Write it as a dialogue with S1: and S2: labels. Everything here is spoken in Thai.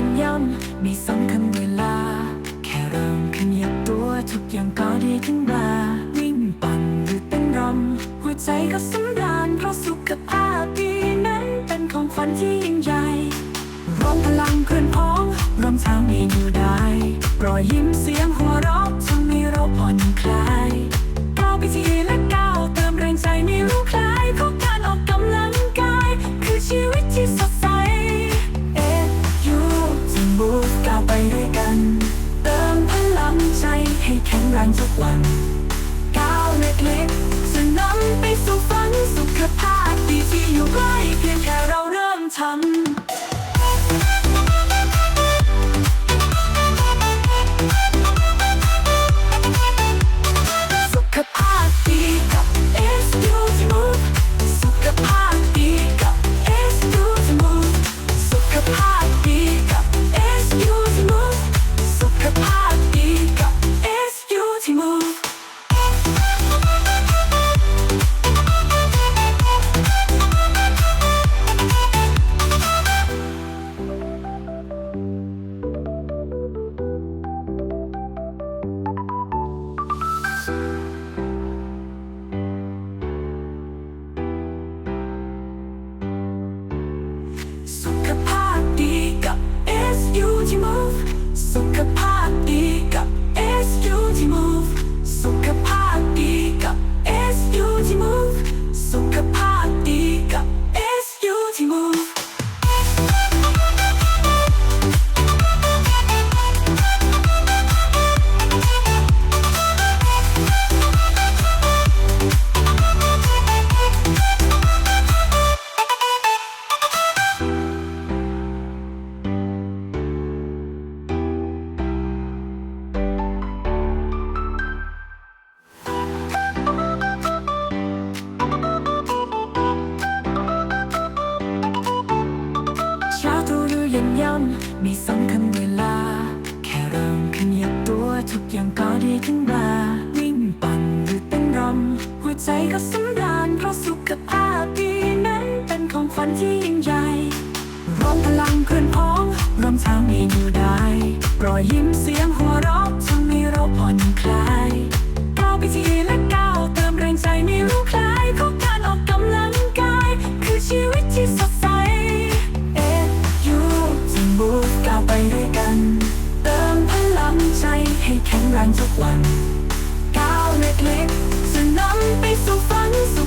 S1: ำมีสำคัญเวลา แค่เริ่มขยับตัวทุกอย่างก็ดีขึ้นมาวิ่งปั่นหรือเต้นรำหัวใจก็สำราญเพราะสุขภาพดีนั้นเป็นของขวัญที่ยิ่งใหญ่รวมพลังเพื่อนพ้องรวมทางมีอยู่ได้รอยยิ้มเสียงหัว แข็งแรงทุกวันก้าวเล็กๆจะนำไปสู่ฝันสุขภาพดีที่อยู่ใกล้เพียงแค่เราเริ่มทำ ก็ดีขึ้นมาวิ่งปั่นหรือเต้นรำหัวใจก็สำราญเพราะสุขภาพดีนั้นเป็นของฝันที่ยิ่งใหญ่รวมพลังเพื่อนพ้องรวมทางมีอยู่ได้รอยยิ้มเสียงหัวเราะทำให้เราผ่อนคลายก้าวไปทีละก้าวเติมแรงใจไม่รู้คลายของการออกกำลังกาย คือชีวิตที่สดใส เอ็ดยูจะมุ่ก้าวไป แรงทุกวันก้าวเล็กๆจะนำไปสู่ฝันสู่